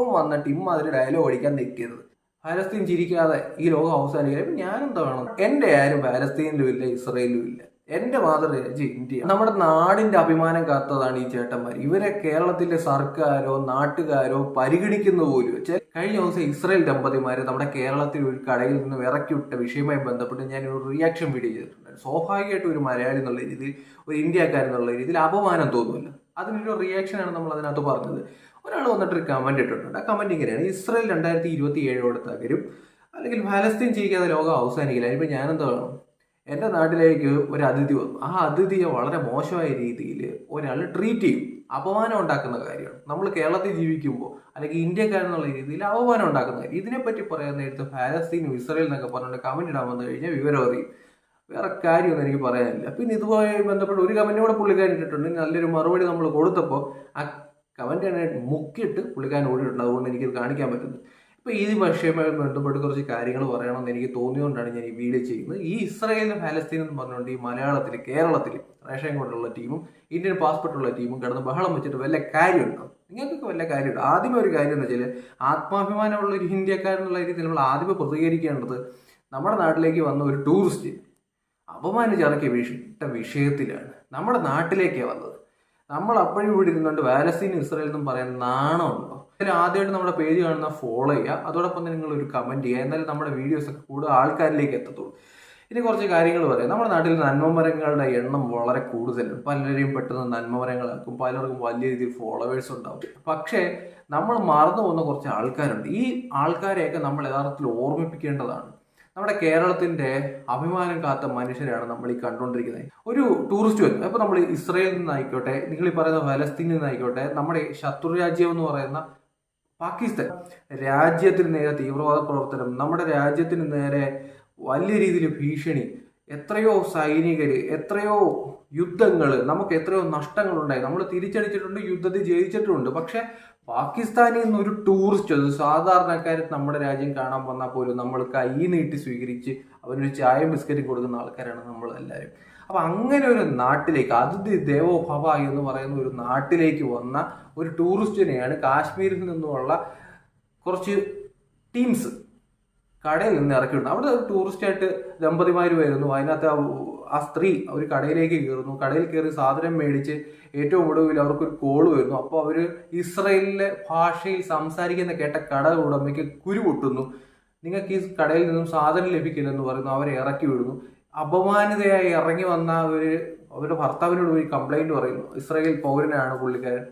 അപ്പം വന്നിട്ട് ഇമ്മാതിരി ഡയലോഗ് അടിക്കാൻ നിൽക്കരുത്. പാലസ്തീൻ ചിരിക്കാതെ ഈ ലോകം അവസാനിക്കും ഞാനെന്താ വേണം? എന്റെ ആരും പാലസ്തീനിലും ഇല്ല ഇസ്രയേലിലും ഇല്ല. എന്റെ മാതൃരാജ്യം ഇന്ത്യ. നമ്മുടെ നാടിന്റെ അഭിമാനം കാത്തതാണ് ഈ ചേട്ടന്മാർ ഇവരെ കേരളത്തിലെ സർക്കാരോ നാട്ടുകാരോ പരിഗണിക്കുന്ന പോലും കഴിഞ്ഞ ദിവസം ഇസ്രയേൽ ദമ്പതിമാരെ നമ്മുടെ കേരളത്തിൽ ഒരു കടയിൽ നിന്ന് ഇറക്കി വിട്ട വിഷയവുമായി ബന്ധപ്പെട്ട് ഞാൻ ഒരു റിയാക്ഷൻ വീഡിയോ ചെയ്തിട്ടുണ്ട്. സ്വാഭാവികമായിട്ടും ഒരു മലയാളി എന്നുള്ള രീതിയിൽ ഒരു ഇന്ത്യക്കാരെന്നുള്ള രീതിയിൽ അപമാനം തോന്നുമല്ലോ. അതിനൊരു റിയാക്ഷനാണ് നമ്മൾ അതിനകത്ത് പറഞ്ഞത്. ഒരാൾ വന്നിട്ടൊരു കമന്റ് ഇട്ടിട്ടുണ്ട്. ആ കമന്റ് ഇങ്ങനെയാണ്. ഇസ്രയേൽ രണ്ടായിരത്തി ഇരുപത്തി ഏഴോടെ തകരും അല്ലെങ്കിൽ ഫലസ്തീൻ ചെയ്യിക്കാതെ ലോകം അവസാനിക്കില്ല. അതിപ്പോൾ ഞാനെന്താ വേണം എന്റെ നാട്ടിലേക്ക് ഒരു അതിഥി വന്നു. ആ അതിഥിയെ വളരെ മോശമായ രീതിയിൽ ഒരാൾ ട്രീറ്റ് ചെയ്യും. അപമാനം ഉണ്ടാക്കുന്ന കാര്യമാണ്. നമ്മൾ കേരളത്തിൽ ജീവിക്കുമ്പോൾ അല്ലെങ്കിൽ ഇന്ത്യക്കാരെന്നുള്ള രീതിയിൽ അപമാനം ഉണ്ടാക്കുന്ന കാര്യം. ഇതിനെപ്പറ്റി പറയാൻ നേരത്തെ ഫലസ്തീനും ഇസ്രയേൽ എന്നൊക്കെ പറഞ്ഞിട്ട് കമന്റ് ഇടാൻ വന്നു കഴിഞ്ഞാൽ വിവരം അറിയും. വേറെ കാര്യമൊന്നും എനിക്ക് പറയാനില്ല. പിന്നെ ഇതുമായി ബന്ധപ്പെട്ട് ഒരു കമന്റും കൂടെ പുള്ളിക്കാരൻ ഇട്ടിട്ടുണ്ട്. നല്ലൊരു മറുപടി നമ്മൾ കൊടുത്തപ്പോൾ ആ തന്നെ മുക്കിയിട്ട് പുള്ളിക്കാരൻ ഓടിയിട്ടുണ്ട്. അതുകൊണ്ട് എനിക്കിത് കാണിക്കാൻ പറ്റുന്നത് ഇപ്പോൾ ഈ വിഷയവുമായി ബന്ധപ്പെട്ട് കുറച്ച് കാര്യങ്ങൾ പറയണമെന്ന് എനിക്ക് തോന്നിയുകൊണ്ടാണ് ഞാൻ ഈ വീഡിയോ ചെയ്യുന്നത്. ഈ ഇസ്രായേലും ഫലസ്തീനും എന്ന് പറഞ്ഞുകൊണ്ട് ഈ മലയാളത്തിൽ കേരളത്തിൽ റേഷൻ കൊണ്ടുള്ള ടീമും ഇന്ത്യൻ പാസ്പോർട്ടുള്ള ടീമും കിടന്ന് ബഹളം വെച്ചിട്ട് വല്ല കാര്യമുണ്ടോ? നിങ്ങൾക്കൊക്കെ വല്ല കാര്യമുണ്ട്? ആദ്യമേ ഒരു കാര്യം എന്ന് വെച്ചാൽ ആത്മാഭിമാനമുള്ള ഒരു ഇന്ത്യക്കാരെന്നുള്ള രീതിയിൽ നമ്മൾ ആദ്യമേ പ്രതികരിക്കേണ്ടത് നമ്മുടെ നാട്ടിലേക്ക് വന്ന ഒരു ടൂറിസ്റ്റ് അപമാനിച്ചിറക്കിയ വിഷ വിഷയത്തിലാണ്. നമ്മുടെ നാട്ടിലേക്കാണ് വന്നത്. നമ്മൾ അപ്പോഴും ഇവിടെ ഇരുന്നുകൊണ്ട് വാലസ്തീൻ ഇസ്രായേൽ എന്നും പറയാൻ നാണമുണ്ടോ? ഇതിൽ ആദ്യമായിട്ട് നമ്മുടെ പേജ് കാണുന്ന ഫോളോ ചെയ്യുക. അതോടൊപ്പം നിങ്ങൾ ഒരു കമന്റ് ചെയ്യുക. എന്നാലും നമ്മുടെ വീഡിയോസൊക്കെ കൂടുതൽ ആൾക്കാരിലേക്ക് എത്തത്തുള്ളൂ. ഇനി കുറച്ച് കാര്യങ്ങൾ പറയാം. നമ്മുടെ നാട്ടിൽ നന്മമരങ്ങളുടെ എണ്ണം വളരെ കൂടുതലാണ്. പലരെയും പെട്ടെന്ന് നന്മമരങ്ങളാക്കും. പലർക്കും വലിയ രീതിയിൽ ഫോളോവേഴ്സ് ഉണ്ടാവും. പക്ഷേ നമ്മൾ മറന്നു പോകുന്ന കുറച്ച് ആൾക്കാരുണ്ട്. ഈ ആൾക്കാരെയൊക്കെ നമ്മൾ യഥാർത്ഥത്തിൽ ഓർമ്മിപ്പിക്കേണ്ടതാണ്. നമ്മുടെ കേരളത്തിന്റെ അഭിമാനം കാത്ത മനുഷ്യരാണ് നമ്മൾ ഈ കണ്ടുകൊണ്ടിരിക്കുന്നത്. ഒരു ടൂറിസ്റ്റ് വരുന്നത് അപ്പൊ നമ്മൾ ഇസ്രയേലിൽ നിന്നായിക്കോട്ടെ നിങ്ങൾ ഈ പറയുന്ന ഫലസ്തീനിൽ നിന്നായിക്കോട്ടെ നമ്മുടെ ശത്രു രാജ്യം എന്ന് പറയുന്ന പാകിസ്ഥാൻ. രാജ്യത്തിന് നേരെ തീവ്രവാദ പ്രവർത്തനം നമ്മുടെ രാജ്യത്തിന് നേരെ വലിയ രീതിയിൽ ഭീഷണി എത്രയോ സൈനികർ എത്രയോ യുദ്ധങ്ങൾ നമുക്ക് എത്രയോ നഷ്ടങ്ങളുണ്ടായി. നമ്മൾ തിരിച്ചടിച്ചിട്ടുണ്ട് യുദ്ധത്തിൽ ജയിച്ചിട്ടുണ്ട്. പക്ഷെ പാകിസ്ഥാനിൽ നിന്ന് ഒരു ടൂറിസ്റ്റ് അത് സാധാരണക്കാരൻ നമ്മുടെ രാജ്യം കാണാൻ വന്നാൽ പോലും നമ്മൾ കൈ നീട്ടി സ്വീകരിച്ച് അവനൊരു ചായയും ബിസ്ക്കറ്റും കൊടുക്കുന്ന ആൾക്കാരാണ് നമ്മൾ എല്ലാവരും അപ്പൊ അങ്ങനെ ഒരു നാട്ടിലേക്ക് അതിഥി ദേവോ ഭവ എന്ന് പറയുന്ന ഒരു നാട്ടിലേക്ക് വന്ന ഒരു ടൂറിസ്റ്റിനെയാണ് കാശ്മീരിൽ നിന്നുമുള്ള കുറച്ച് ടീംസ് കടയിൽ നിന്ന് ഇറക്കിയിട്ടുണ്ട് അവിടെ ടൂറിസ്റ്റായിട്ട് ദമ്പതിമാർ വരുന്നു അതിനകത്ത് ആ- സ്ത്രീ ഒരു കടയിലേക്ക് കയറുന്നു. കടയിൽ കയറി സാധനം മേടിച്ച് ഏറ്റവും ഒടുവിൽ അവർക്കൊരു കോൾ വരുന്നു. അപ്പോൾ അവർ ഇസ്രയേലിലെ ഭാഷയിൽ സംസാരിക്കുന്ന കേട്ട കട ഉടമയ്ക്ക് കുരു പൊട്ടുന്നു. നിങ്ങൾക്ക് ഈ കടയിൽ നിന്നും സാധനം ലഭിക്കില്ലെന്ന് പറയുന്നു. അവരെ ഇറക്കി വിടുന്നു. അപമാനിതയായി ഇറങ്ങി വന്ന ഒരു അവരുടെ ഭർത്താവിനോട് പോയി കംപ്ലൈന്റ് പറയുന്നു. ഇസ്രായേൽ പൗരനാണ് പുള്ളിക്കാരൻ.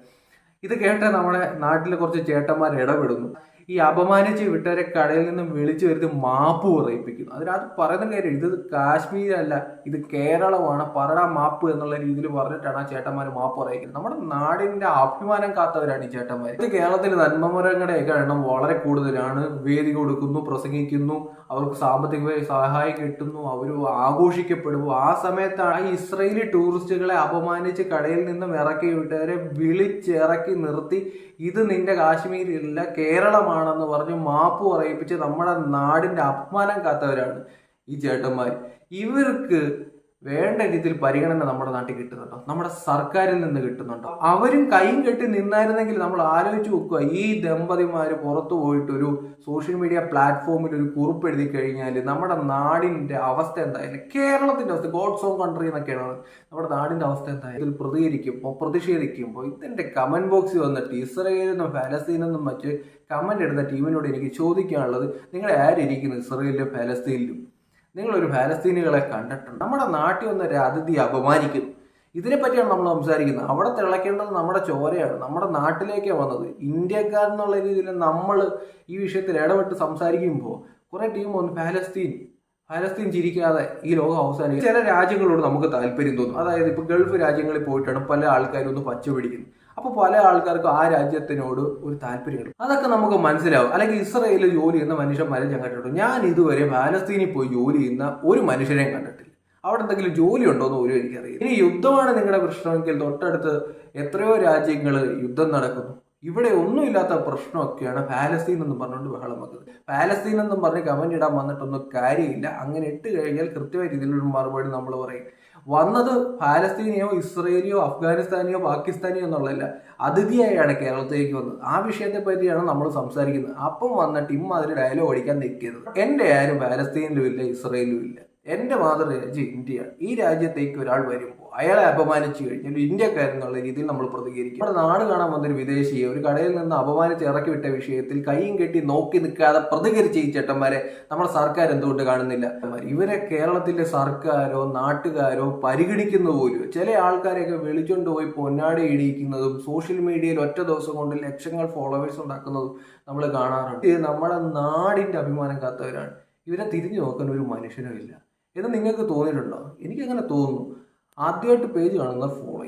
ഇത് കേട്ട നമ്മുടെ നാട്ടിലെ കുറച്ച് ചേട്ടന്മാർ ഇടപെടുന്നു. ഈ അപമാനിച്ച് വിട്ടവരെ കടയിൽ നിന്നും വിളിച്ചു വരുത്തി മാപ്പ് പറയിപ്പിക്കുന്നു. അതിനകത്ത് പറയുന്ന കാര്യം ഇത് കാശ്മീരല്ല ഇത് കേരളമാണ് പറടാ മാപ്പ് എന്നുള്ള രീതിയിൽ പറഞ്ഞിട്ടാണ് ആ ചേട്ടന്മാർ മാപ്പ് പറയിക്കുന്നത്. നമ്മുടെ നാടിന്റെ അഭിമാനം കാത്തവരാണ് ഈ ചേട്ടന്മാർ ഇത് കേരളത്തിൽ നന്മമരങ്ങളുടെയൊക്കെ എണ്ണം വളരെ കൂടുതലാണ്. വേദി കൊടുക്കുന്നു പ്രസംഗിക്കുന്നു അവർക്ക് സാമ്പത്തികമായി സഹായം കിട്ടുന്നു അവർ ആഘോഷിക്കപ്പെടുന്നു. ആ സമയത്താണ് ഈ ഇസ്രയേലി ടൂറിസ്റ്റുകളെ അപമാനിച്ച് കടയിൽ നിന്നും ഇറക്കി വിട്ടവരെ വിളിച്ചിറക്കി നിർത്തി. ഇത് നിന്റെ കാശ്മീരിലല്ല കേരളമാണെന്ന് പറഞ്ഞ് മാപ്പ് പറയിപ്പിച്ച് നമ്മുടെ നാടിന്റെ അപമാനം കാത്തവരാണ് ഈ ചേട്ടന്മാർ ഇവർക്ക് വേണ്ട രീതിയിൽ പരിഗണന നമ്മുടെ നാട്ടിൽ കിട്ടുന്നുണ്ടോ? നമ്മുടെ സർക്കാരിൽ നിന്ന് കിട്ടുന്നുണ്ടോ? അവരും കൈയും കെട്ടി നിന്നായിരുന്നെങ്കിൽ നമ്മൾ ആലോചിച്ച് നോക്കുക. ഈ ദമ്പതിമാർ പുറത്തു പോയിട്ട് ഒരു സോഷ്യൽ മീഡിയ പ്ലാറ്റ്ഫോമിൽ ഒരു കുറിപ്പ് എഴുതി കഴിഞ്ഞാൽ നമ്മുടെ നാടിന്റെ അവസ്ഥ എന്തായാലും കേരളത്തിന്റെ അവസ്ഥ ഗോഡ്സ് ഓഫ് കൺട്രി എന്നൊക്കെയാണ് നമ്മുടെ നാടിന്റെ അവസ്ഥ എന്തായാലും ഇതിൽ പ്രതികരിക്കുമ്പോൾ പ്രതിഷേധിക്കുമ്പോൾ ഇതിന്റെ കമന്റ് ബോക്സിൽ വന്നിട്ട് ഇസ്രയേലിനും ഫലസ്തീനെന്നും മറ്റ് കമന്റ് ഇടുന്ന ടീമിനോട് എനിക്ക് ചോദിക്കാനുള്ളത് നിങ്ങൾ ആരിയ്ക്കുന്നു ഇസ്രയേലിലും ഫലസ്തീനിലും? നിങ്ങളൊരു ഫലസ്തീനികളെ കണ്ടിട്ടുണ്ട്. നമ്മുടെ നാട്ടിൽ ഒന്ന് ഒരു അതിഥി അപമാനിക്കുന്നു. ഇതിനെപ്പറ്റിയാണ് നമ്മൾ സംസാരിക്കുന്നത്. അവിടെ തിളയ്ക്കേണ്ടത് നമ്മുടെ ചോരയാണ്. നമ്മുടെ നാട്ടിലേക്കാണ് വന്നത്. ഇന്ത്യക്കാരെന്നുള്ള രീതിയിൽ നമ്മൾ ഈ വിഷയത്തിൽ ഇടപെട്ട് സംസാരിക്കുമ്പോൾ കുറെ ടീം വന്ന് ഫലസ്തീൻ ഫലസ്തീൻ ചിരിക്കാതെ ഈ ലോകം അവസാനിക്കും ചില രാജ്യങ്ങളോട് നമുക്ക് താല്പര്യം തോന്നും. അതായത് ഇപ്പൊ ഗൾഫ് രാജ്യങ്ങളിൽ പോയിട്ടാണ് പല ആൾക്കാരും ഒന്ന് പച്ച പിടിക്കുന്നത്. അപ്പൊ പല ആൾക്കാർക്കും ആ രാജ്യത്തിനോട് ഒരു താല്പര്യം കിട്ടും. അതൊക്കെ നമുക്ക് മനസ്സിലാവും. അല്ലെങ്കിൽ ഇസ്രയേലിൽ ജോലി ചെയ്യുന്ന മനുഷ്യന്മാരെ ഞാൻ കണ്ടിട്ടുണ്ട്. ഞാൻ ഇതുവരെ പാലസ്തീനിൽ പോയി ജോലി ചെയ്യുന്ന ഒരു മനുഷ്യനെയും കണ്ടിട്ടില്ല. അവിടെ എന്തെങ്കിലും ജോലി ഉണ്ടോ എന്ന് പോലും എനിക്കറിയാം ഇനി യുദ്ധമാണ് നിങ്ങളുടെ പ്രശ്നമെങ്കിൽ തൊട്ടടുത്ത് എത്രയോ രാജ്യങ്ങൾ യുദ്ധം നടക്കുന്നു. ഇവിടെ ഒന്നുമില്ലാത്ത പ്രശ്നമൊക്കെയാണ് പാലസ്തീൻ എന്ന് പറഞ്ഞുകൊണ്ട് ബഹളം വെക്കുന്നത്. പാലസ്തീൻ എന്നും പറഞ്ഞ് കമന്റ് ഇടാൻ വന്നിട്ടൊന്നും കാര്യമില്ല. അങ്ങനെ ഇട്ട് കഴിഞ്ഞാൽ കൃത്യമായ രീതിയിലൊരു മറുപടി നമ്മൾ പറയും. വന്നത് പാലസ്തീനയോ ഇസ്രയേലിയോ അഫ്ഗാനിസ്ഥാനിയോ പാകിസ്ഥാനിയോ എന്നുള്ളതല്ല. അതിഥിയായാണ് കേരളത്തിലേക്ക് വന്നത്. ആ വിഷയത്തെ പറ്റിയാണ് നമ്മൾ സംസാരിക്കുന്നത്. അപ്പം വന്നിട്ട് ഇമ്മാതിരി ഡയലോഗ് അടിക്കാൻ നിൽക്കരുത്. എന്റെ ആരും പാലസ്തീനിലും ഇല്ല ഇസ്രയേലിലും ഇല്ല. എന്റെ മാതൃരാജ്യം ഇന്ത്യ. ഈ രാജ്യത്തേക്ക് ഒരാൾ വരുമ്പോൾ അയാളെ അപമാനിച്ചു കഴിഞ്ഞാൽ ഇന്ത്യക്കാരെന്നുള്ള രീതിയിൽ നമ്മൾ പ്രതികരിക്കും. നമ്മുടെ നാട് കാണാൻ വന്നൊരു വിദേശിയെ ഒരു കടയിൽ നിന്ന് അപമാനിച്ച് ഇറക്കി വിട്ട വിഷയത്തിൽ കൈയും കെട്ടി നോക്കി നിൽക്കാതെ പ്രതികരിച്ച ഈ ചേട്ടന്മാരെ നമ്മുടെ സർക്കാർ എന്തുകൊണ്ട് കാണുന്നില്ല? ഇവരെ കേരളത്തിലെ സർക്കാരോ നാട്ടുകാരോ പരിഗണിക്കുന്ന പോലും ചില ആൾക്കാരെയൊക്കെ വിളിച്ചുകൊണ്ട് പോയി പൊന്നാടി ഇടിയിക്കുന്നതും സോഷ്യൽ മീഡിയയിൽ ഒറ്റ ദിവസം കൊണ്ട് ലക്ഷങ്ങൾ ഫോളോവേഴ്സ് ഉണ്ടാക്കുന്നതും നമ്മൾ കാണാറുണ്ട്. നമ്മുടെ നാടിന്റെ അഭിമാനം കാത്തവരാണ്. ഇവരെ തിരിഞ്ഞു നോക്കാൻ ഒരു മനുഷ്യനും ഇല്ല. എന്ന് നിങ്ങൾക്ക് തോന്നിയിട്ടുണ്ടോ? എനിക്കങ്ങനെ തോന്നുന്നു. ആദ്യമായിട്ട് പേജ് കാണുന്ന ഫോളോ